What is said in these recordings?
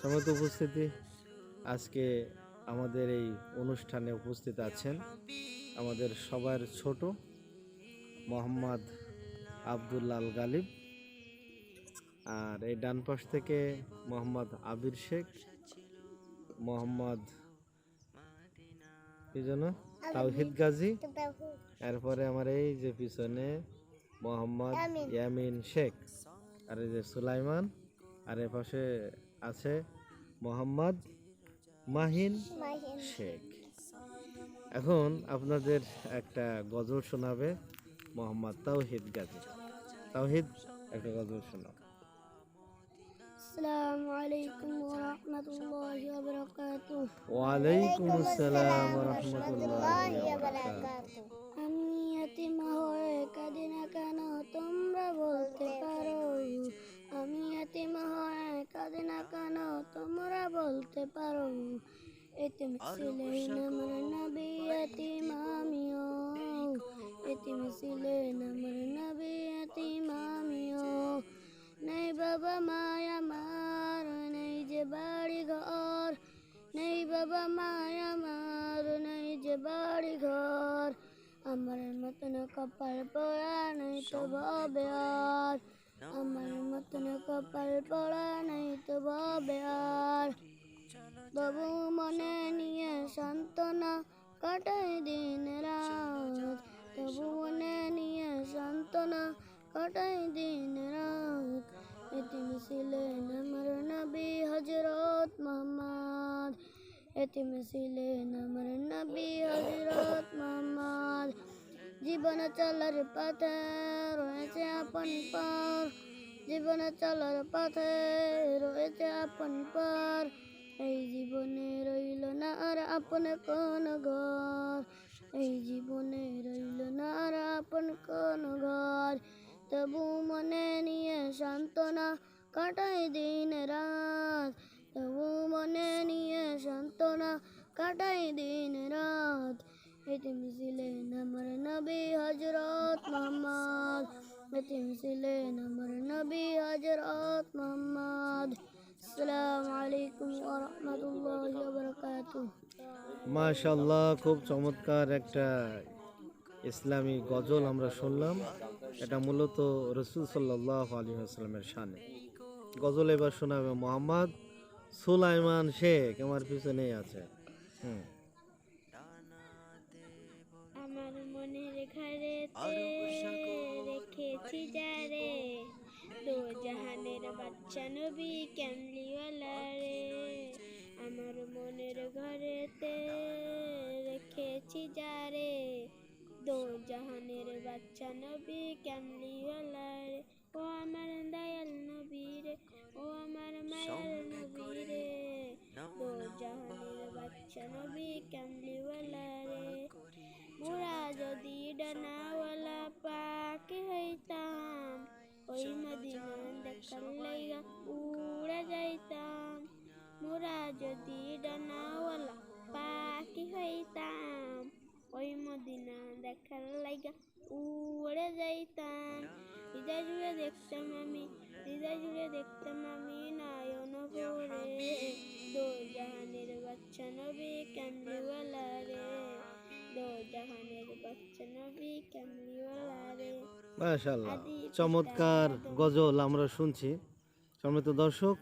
সমত উপস্থিতি। আজকে আমাদের এই অনুষ্ঠানে উপস্থিত আছেন আমাদের সবার ছোট মোহাম্মদ আবদুল্লাল গালিব আর এই ডান পাশ থেকে মোহাম্মদ আবির শেখ মোহাম্মদ কি যেন? তাওহিদ গাজী। এরপরে আমার এই যে পিছনে মোহাম্মদ ইয়ামিন। ইয়ামিন শেখ আর এই যে সুলাইমান আর এ পাশে আছে মোহাম্মদ মাহিন শেখ। এখন আপনাদের একটা গজল শোনাবে মোহাম্মদ তাওহিদ গাজী। তাওহিদ একটা গজল শোনাও। আসসালামু আলাইকুম ওয়া রাহমাতুল্লাহি ওয়া বারাকাতুহু ওয়ালাইকুম আসসালাম রহমতুল্লাহ আমি বলতে পারো এতিম ছিলেন আমার নবী এতিম আমিও এতিম ছিলেন আমার নবী এতিম আমিও নেই বাবা মায় আমার নেই যে বাড়ি ঘর নেই বাবা মায় আমার নেই যে বাড়ি ঘর আমার মতন কপাল পড়া নেই তো ভবে আর আমার মতন কপাল পড়া নেই তো ভবে আর তবু মনে নিয়ে সান্ত্বনা কাটাই দিন রাত। তবু মনে নিয়ে সান্ত্বনা কাটাই দিন রাত। এতিম ছিলেন আমার নবী হজরত মোহাম্মদ। এতিম ছিলেন আমার নবী হজরত মোহাম্মদ। জীবন চলার পথে রয়েছে আপন পার। জীবন চলার পথে রয়েছে আপন পার। এই জীবনে রইল না আর আপন কোন ঘর। এই জীবনে রইল না আর আপন কোন ঘর। তবু মনে নিয়ে সান্ত্বনা কাটাই দিন রাত। তবু মনে নিয়ে সান্ত্বনা কাটাই দিন রাত। এতিম ছিলেন আমার নবী হজরত মোহাম্মদ। এতিম ছিলেন আমার নবী হজরত মোহাম্মদ। আসসালামু আলাইকুম ওয়া রাহমাতুল্লাহি ওয়া বারাকাতুহু। মাশাল্লাহ খুব চমৎকার একটা ইসলামী গজল আমরা শুনলাম। এটা মূলত রসুল সাল্লাহ আলী আসলামের শানে। গজল এবার শোনাবে মোহাম্মদ সুলাইমান শেখ আমার পিছনেই আছে। হুম। আমার মনের ঘরেতে রেখেছি যারে দো জাহানের বাচ্চা নবী ক্যামলিওয়ালা বাচ্চা নবী ক্যামলিওয়ালা রে ও আমার দয়াল নবী রে ও আমার মায়াল নবী রে দো জাহানের বাচ্চা নবী ক্যামলিওয়ালা রে মোরা যদি ডানাওয়ালা দেখতাম আমি হৃদয় জুড়ে দেখতাম আমি নয়ন ভরে দো জাহানের বাচ্চা নবী কামলিওয়ালা রে। দো জাহানের বাচ্চা নবী কামলিওয়ালা রে। মাশাল্লাহ চমৎকার গজল আমরা শুনছি। সম্মানিত দর্শক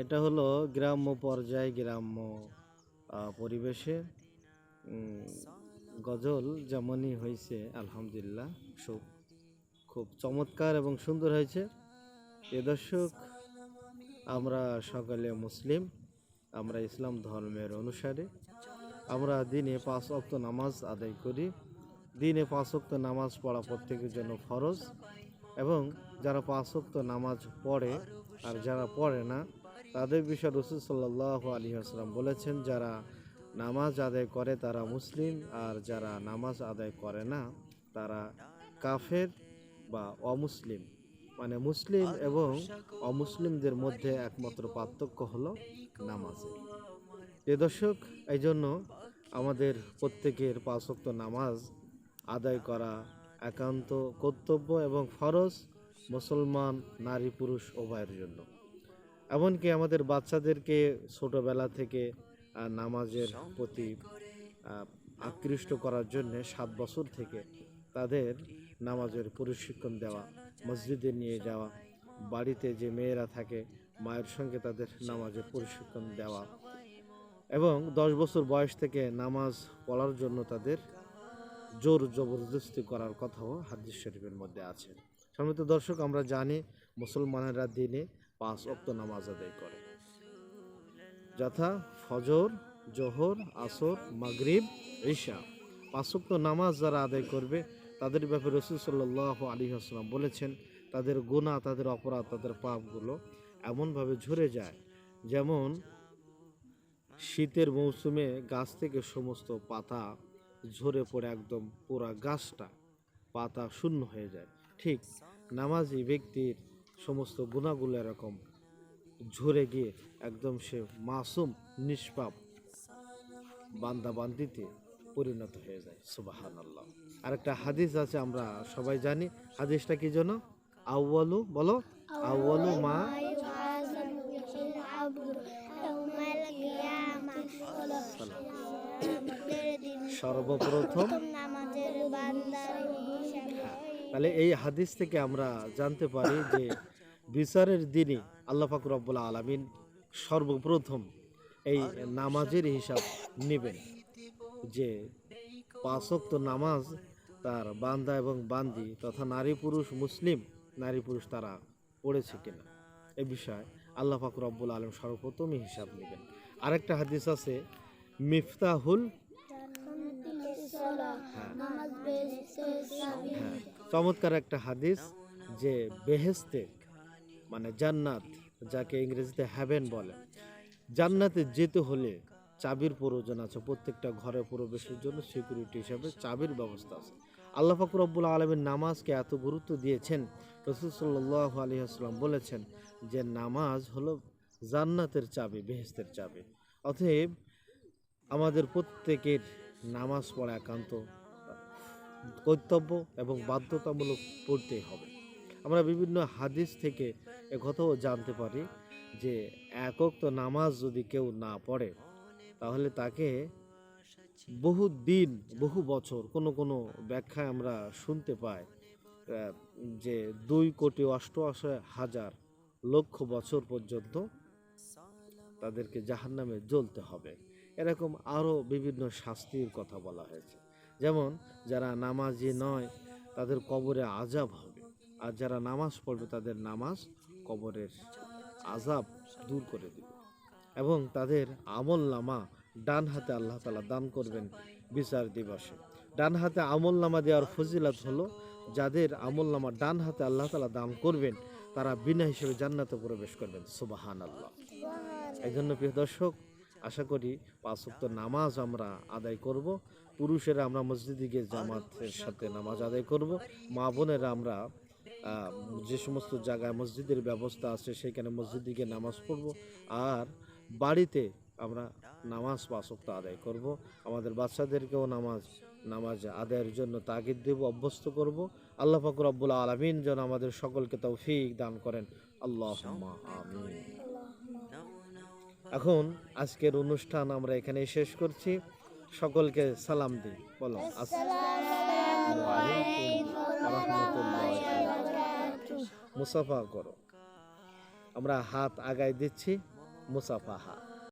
এটা হলো গ্রাম্য পর্যায়ে গ্রাম্য পরিবেশে গজল যেমনই হয়েছে আলহামদুলিল্লাহ খুব খুব চমৎকার এবং সুন্দর হয়েছে। এ দর্শক, আমরা সকলে মুসলিম, আমরা ইসলাম ধর্মের অনুসারে। আমরা দিনে পাঁচ অক্ত নামাজ আদায় করি। দিনে পাঁচ ওয়াক্ত নামাজ পড়া প্রত্যেকের জন্য ফরজ এবং যারা পাঁচ ওয়াক্ত নামাজ পড়ে আর যারা পড়ে না, তাদের বিষয়ে রসুল সাল্লাহ আলী আসলাম বলেছেন, যারা নামাজ আদায় করে তারা মুসলিম আর যারা নামাজ আদায় করে না, তারা কাফের। বা অমুসলিম। মানে মুসলিম এবং অমুসলিমদের মধ্যে একমাত্র পার্থক্য হলো নামাজে। এ দর্শক এই জন্য আমাদের প্রত্যেকের পাঁচক্ত নামাজ আদায় করা একান্ত কর্তব্য এবং ফরজ মুসলমান, নারী, পুরুষ উভয়ের জন্য। এমনকি আমাদের বাচ্চাদেরকে ছোটোবেলা থেকে নামাজের প্রতি আকৃষ্ট করার জন্যে সাত বছর থেকে তাদের নামাজের প্রশিক্ষণ দেওয়া, মসজিদে নিয়ে যাওয়া, বাড়িতে যে মেয়েরা থাকে, মায়ের সঙ্গে তাদের নামাজের প্রশিক্ষণ দেওয়া এবং দশ বছর বয়স থেকে নামাজ পড়ার জন্য তাদের জোর জবরদস্তি করার কথাও হাদিস শরীফের মধ্যে আছে। সম্মিত দর্শক, আমরা জানি মুসলমানেরা দিনে পাঁচ অক্ত নামাজ আদায় করে। যথা ফজর, জোহর, আসর, মাগরিব, ঈশা। পাঁচ অক্ত নামাজ যারা আদায় করবে তাদের ব্যাপারে রসুল সাল্লাহ আলী আসসালাম বলেছেন, তাদের গোনা তাদের অপরাধ, তাদের পাপগুলো এমনভাবে ঝরে যায় যেমন শীতের মৌসুমে গাছ থেকে সমস্ত পাতা ঝরে পড়ে একদম পুরা গাছটা, পাতা শূন্য হয়ে যায়। ঠিক নামাজি ব্যক্তির সমস্ত গুণাগুলো এরকম ঝরে গিয়ে একদম সে মাসুম, নিষ্পাপ বান্দা বান্দিতে পরিণত হয়ে যায়। সুবাহান আল্লাহ আরেকটা হাদিস আছে আমরা সবাই জানি। হাদিসটা কি জন্য আউ্বালু বলো। আউ্বালু মা সর্বপ্রথম। হ্যাঁ, তাহলে এই হাদিস থেকে আমরা জানতে পারি যে বিচারের দিনে আল্লাহ ফাকুর রব্বুল আলমিন সর্বপ্রথম এই নামাজের হিসাব নেবেন। যে পাঁচক্ত নামাজ তার বান্দা এবং বান্দি তথা নারী পুরুষ মুসলিম, নারী পুরুষ তারা পড়েছে কিনা? এ বিষয়ে আল্লাহ ফাকুর রব্বুল আলম সর্বপ্রথমই হিসাব নেবেন। আরেকটা হাদিস আছে, মিফতাহুল হ্যাঁ চমৎকার একটা হাদিস যে বেহেস্তে মানে জান্নাত, যাকে ইংরেজিতে হ্যাভেন বলে, জান্নাতে যেতে হলে চাবির প্রয়োজন আছে, প্রত্যেকটা ঘরে প্রবেশের জন্য সিকিউরিটি হিসাবে চাবির ব্যবস্থা আছে। আল্লাহ ফাকুর রব্বুল আলমের নামাজকে এত গুরুত্ব দিয়েছেন, রসুল সাল্লাহ আলী আসলাম বলেছেন যে নামাজ হলো জান্নাতের চাবি বেহেস্তের চাবি। অতএব আমাদের প্রত্যেকের নামাজ পড়া একান্ত কর্তব্য এবং বাধ্যতামূলক পড়তেই হবে। আমরা বিভিন্ন হাদিস থেকে একথাও জানতে পারি যে একক তো নামাজ যদি কেউ না পড়ে তাহলে তাকে বহু দিন, বহু বছর কোনো কোনো ব্যাখ্যায় আমরা শুনতে পাই যে দুই কোটি অষ্টআশি হাজার লক্ষ বছর পর্যন্ত তাদেরকে জাহান্নামে জ্বলতে হবে। এরকম আরও বিভিন্ন শাস্তির কথা বলা হয়েছে। যেমন, যারা নামাজি নয়, তাদের কবরে আজাব হবে। আর যারা নামাজ পড়বে, তাদের নামাজ কবরের আজাব দূর করে দেবে। এবং তাদের আমল নামা ডান হাতে আল্লাহ তালা দান করবেন বিচার দিবসে। ডান হাতে আমল নামা দেওয়ার ফজিলাত হলো যাদের আমল নামা ডান হাতে আল্লাহ তালা দান করবেন তারা বিনা হিসেবে জান্নাতে প্রবেশ করবেন। সুবাহান আল্লাহ এই জন্য প্রিয় দর্শক আশা করি পাঁচ ওয়াক্ত নামাজ আমরা আদায় করব। পুরুষেরা আমরা মসজিদে গিয়ে জামাতের সাথে নামাজ আদায় করব। মা বোনেরা আমরা যে সমস্ত জায়গায় মসজিদের ব্যবস্থা আছে সেখানে মসজিদে গিয়ে নামাজ পড়ব। আর বাড়িতে আমরা নামাজ পাঁচ ওয়াক্ত আদায় করব। আমাদের বাচ্চাদেরকেও নামাজ নামাজ আদায়ের জন্য তাগিদ দেব, অভ্যস্ত করব। আল্লাহ ফাকুর আব্বুল আলমিন যেন আমাদের সকলকে তাও তৌফিক দান করেন। আল্লাহ এখন আজকের অনুষ্ঠান আমরা এখানে শেষ করছি। সকলকে সালাম দিই। বলো। মুসাফা করো। আমরা হাত আগায় দিচ্ছি। مصافحة.